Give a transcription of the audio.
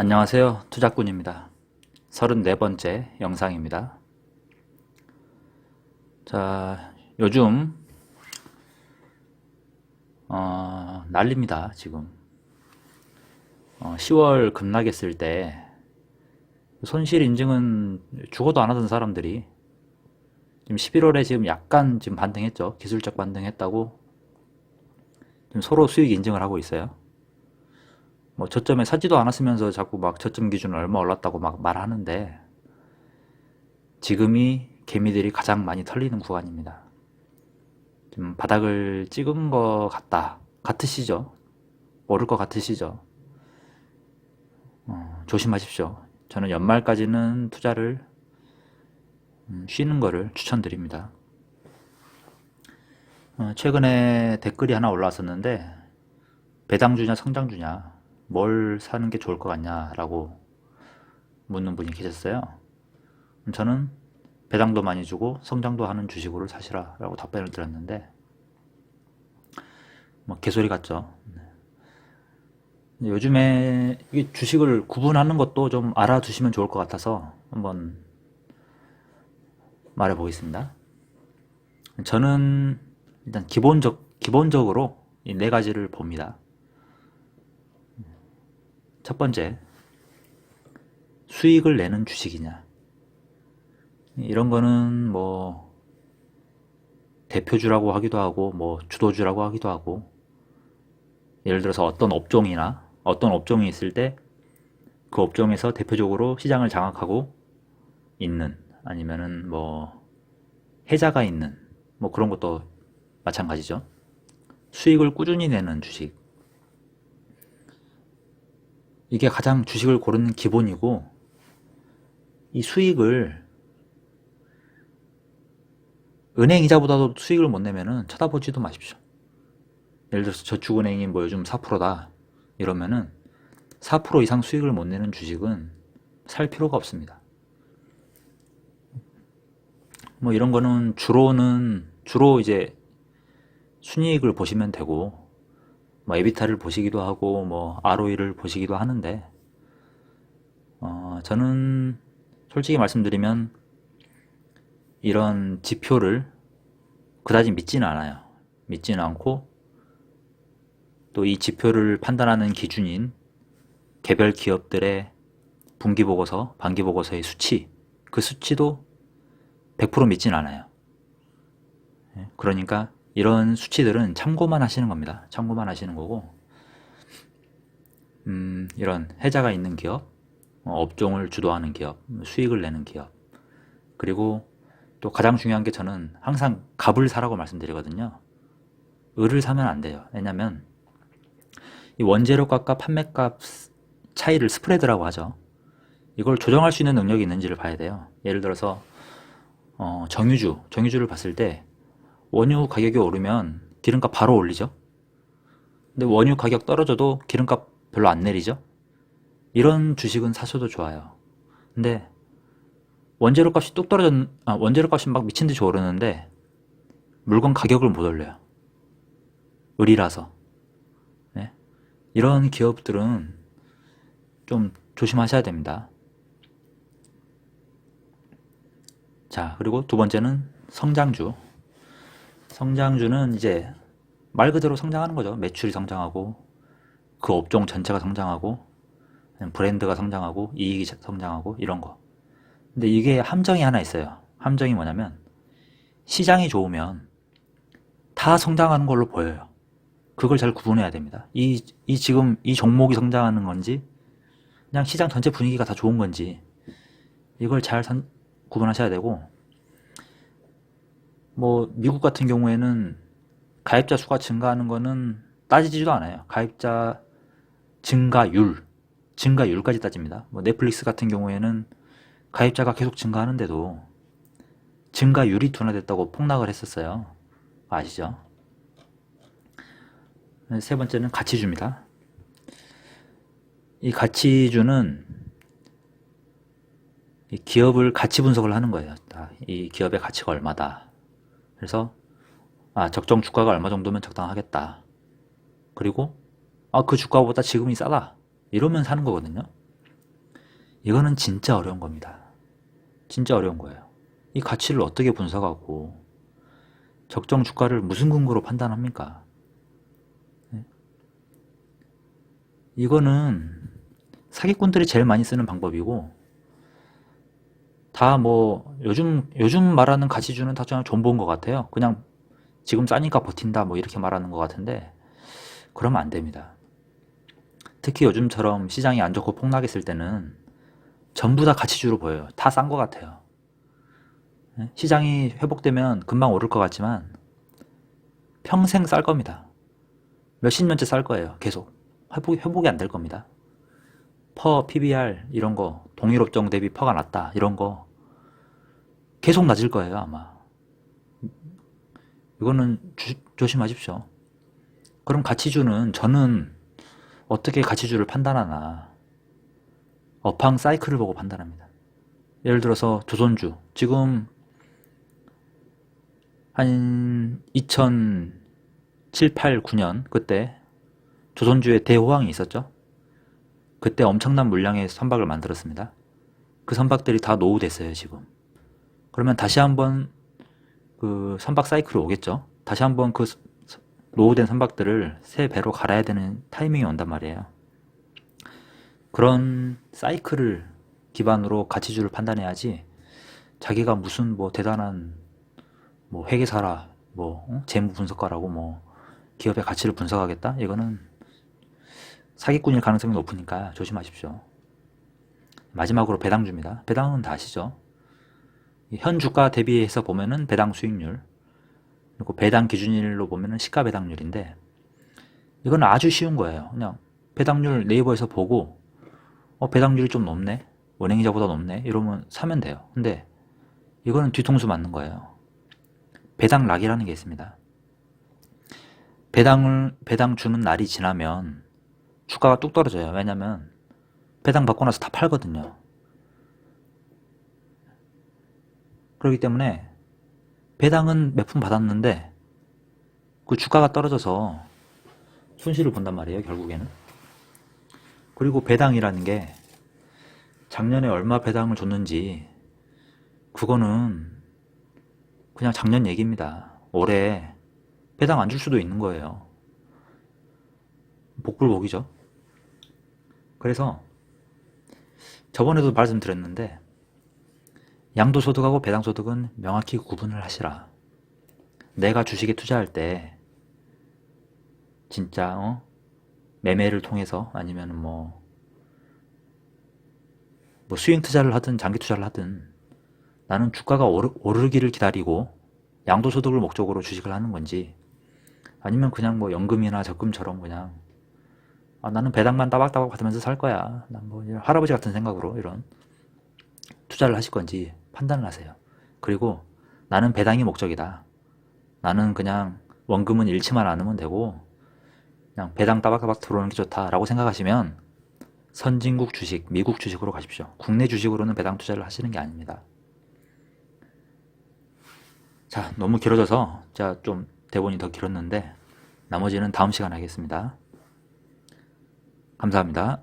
안녕하세요. 투자꾼입니다. 34번째 영상입니다. 자, 요즘, 어, 난립니다, 지금. 어, 10월 급락했을 때, 손실 인증은 죽어도 안 하던 사람들이, 지금 11월에 지금 약간 지금 반등했죠. 기술적 반등했다고, 지금 서로 수익 인증을 하고 있어요. 뭐 저점에 사지도 않았으면서 자꾸 막 저점 기준 얼마 올랐다고 막 말하는데 지금이 개미들이 가장 많이 털리는 구간입니다. 좀 바닥을 찍은 것 같다. 같으시죠? 오를 것 같으시죠? 어, 조심하십시오. 저는 연말까지는 투자를 음, 쉬는 거를 추천드립니다. 어, 최근에 댓글이 하나 올라왔었는데 배당주냐 성장주냐 뭘 사는 게 좋을 것 같냐라고 묻는 분이 계셨어요. 저는 배당도 많이 주고 성장도 하는 주식으로 사시라라고 답변을 드렸는데 뭐 개소리 같죠. 네. 요즘에 이 주식을 구분하는 것도 좀 알아두시면 좋을 것 같아서 한번 말해 보겠습니다. 저는 일단 기본적 기본적으로 이네 가지를 봅니다. 첫 번째, 수익을 내는 주식이냐. 이런 거는 뭐, 대표주라고 하기도 하고, 뭐, 주도주라고 하기도 하고, 예를 들어서 어떤 업종이나 어떤 업종이 있을 때 그 업종에서 대표적으로 시장을 장악하고 있는, 아니면은 뭐, 해자가 있는, 뭐 그런 것도 마찬가지죠. 수익을 꾸준히 내는 주식. 이게 가장 주식을 고르는 기본이고 이 수익을 은행 이자보다도 수익을 못 내면은 쳐다보지도 마십시오. 예를 들어서 저축은행이 뭐 요즘 4%다 이러면은 4% 이상 수익을 못 내는 주식은 살 필요가 없습니다. 뭐 이런 거는 주로는 주로 이제 순이익을 보시면 되고 뭐 에비타를 보시기도 하고 뭐 ROE를 보시기도 하는데 어, 저는 솔직히 말씀드리면 이런 지표를 그다지 믿지는 않아요. 믿지는 않고 또 이 지표를 판단하는 기준인 개별 기업들의 분기 보고서, 반기 보고서의 수치, 그 수치도 100% 믿지는 않아요. 예, 그러니까 이런 수치들은 참고만 하시는 겁니다. 참고만 하시는 거고, 음, 이런 해자가 있는 기업, 어, 업종을 주도하는 기업, 수익을 내는 기업, 그리고 또 가장 중요한 게 저는 항상 값을 사라고 말씀드리거든요. 을을 사면 안 돼요. 왜냐면 이 원재료값과 판매값 차이를 스프레드라고 하죠. 이걸 조정할 수 있는 능력이 있는지를 봐야 돼요. 예를 들어서 어, 정유주, 정유주를 봤을 때 원유 가격이 오르면 기름값 바로 올리죠. 근데 원유 가격 떨어져도 기름값 별로 안 내리죠. 이런 주식은 사셔도 좋아요. 근데 원재료 값이 뚝 떨어졌, 아, 원재료 값이 막 미친 듯이 오르는데 물건 가격을 못 올려요. 을이라서. 네? 이런 기업들은 좀 조심하셔야 됩니다. 자, 그리고 두 번째는 성장주. 성장주는 이제 말 그대로 성장하는 거죠. 매출이 성장하고 그 업종 전체가 성장하고 브랜드가 성장하고 이익이 성장하고 이런 거. 근데 이게 함정이 하나 있어요. 함정이 뭐냐면 시장이 좋으면 다 성장하는 걸로 보여요. 그걸 잘 구분해야 됩니다. 이, 이 지금 이 종목이 성장하는 건지 그냥 시장 전체 분위기가 다 좋은 건지 이걸 잘 선, 구분하셔야 되고 뭐 미국 같은 경우에는 가입자 수가 증가하는 거는 따지지도 않아요. 가입자 증가율, 증가율까지 따집니다. 뭐 넷플릭스 같은 경우에는 가입자가 계속 증가하는데도 증가율이 둔화됐다고 폭락을 했었어요. 아시죠? 세 번째는 가치주입니다. 이 가치주는 이 기업을 가치 분석을 하는 거예요. 이 기업의 가치가 얼마다. 그래서 아 적정 주가가 얼마 정도면 적당하겠다. 그리고 아 그 주가보다 지금이 싸다. 이러면 사는 거거든요. 이거는 진짜 어려운 겁니다. 진짜 어려운 거예요. 이 가치를 어떻게 분석하고 적정 주가를 무슨 근거로 판단합니까? 네? 이거는 사기꾼들이 제일 많이 쓰는 방법이고 다 뭐 요즘 요즘 말하는 가치주는 다 그냥 존버인 것 같아요. 그냥 지금 싸니까 버틴다 뭐 이렇게 말하는 것 같은데 그러면 안 됩니다. 특히 요즘처럼 시장이 안 좋고 폭락했을 때는 전부 다 가치주로 보여요. 다 싼 것 같아요. 네? 시장이 회복되면 금방 오를 것 같지만 평생 쌀 겁니다. 몇십 년째 쌀 거예요. 계속. 회복, 회복이 안 될 겁니다. 퍼, PBR 이런 거 동일 업종 대비 퍼가 낮다 이런 거 계속 낮을 거예요 아마. 이거는 주- 조심하십시오. 그럼 가치주는 저는 어떻게 가치주를 판단하나 업황 사이클을 보고 판단합니다. 예를 들어서 조선주 지금 한 2007, 8, 9년 그때 조선주에 대호황이 있었죠. 그때 엄청난 물량의 선박을 만들었습니다. 그 선박들이 다 노후됐어요, 지금. 그러면 다시 한번 그 선박 사이클이 오겠죠. 다시 한번 그 서- 노후된 선박들을 새 배로 갈아야 되는 타이밍이 온단 말이에요. 그런 사이클을 기반으로 가치주를 판단해야지 자기가 무슨 뭐 대단한 뭐 회계사라 뭐 어? 재무 분석가라고 뭐 기업의 가치를 분석하겠다 이거는 사기꾼일 가능성이 높으니까 조심하십시오. 마지막으로 배당주입니다. 배당은 다 아시죠? 이현 주가 대비해서 보면은 배당 수익률 그리고 배당 기준일로 보면은 시가 배당률인데 이건 아주 쉬운 거예요. 그냥 배당률 네이버에서 보고 어 배당률이 좀 높네 은행이자보다 높네 이러면 사면 돼요. 근데 이거는 뒤통수 맞는 거예요. 배당락이라는 게 있습니다. 배당을 배당 주는 날이 지나면 주가가 뚝 떨어져요. 왜냐면 배당 받고 나서 다 팔거든요. 그렇기 때문에 배당은 몇 푼 받았는데 그 주가가 떨어져서 손실을 본단 말이에요, 결국에는. 그리고 배당이라는 게 작년에 얼마 배당을 줬는지 그거는 그냥 작년 얘기입니다. 올해 배당 안 줄 수도 있는 거예요. 복불복이죠. 그래서 저번에도 말씀드렸는데 양도소득하고 배당소득은 명확히 구분을 하시라. 내가 주식에 투자할 때 진짜 어? 매매를 통해서 아니면 뭐, 뭐 수익 투자를 하든 장기 투자를 하든 나는 주가가 오르, 오르기를 기다리고 양도소득을 목적으로 주식을 하는 건지 아니면 그냥 뭐 연금이나 적금처럼 그냥 아, 나는 배당만 따박따박 받으면서 살 거야. 난 뭐 할아버지 같은 생각으로 이런 투자를 하실 건지 판단을 하세요. 그리고 나는 배당이 목적이다. 나는 그냥 원금은 잃지만 않으면 되고 그냥 배당 따박따박 들어오는 게 좋다라고 생각하시면 선진국 주식, 미국 주식으로 가십시오. 국내 주식으로는 배당 투자를 하시는 게 아닙니다. 자, 너무 길어져서 제가 좀 대본이 더 길었는데 나머지는 다음 시간에 하겠습니다. 감사합니다.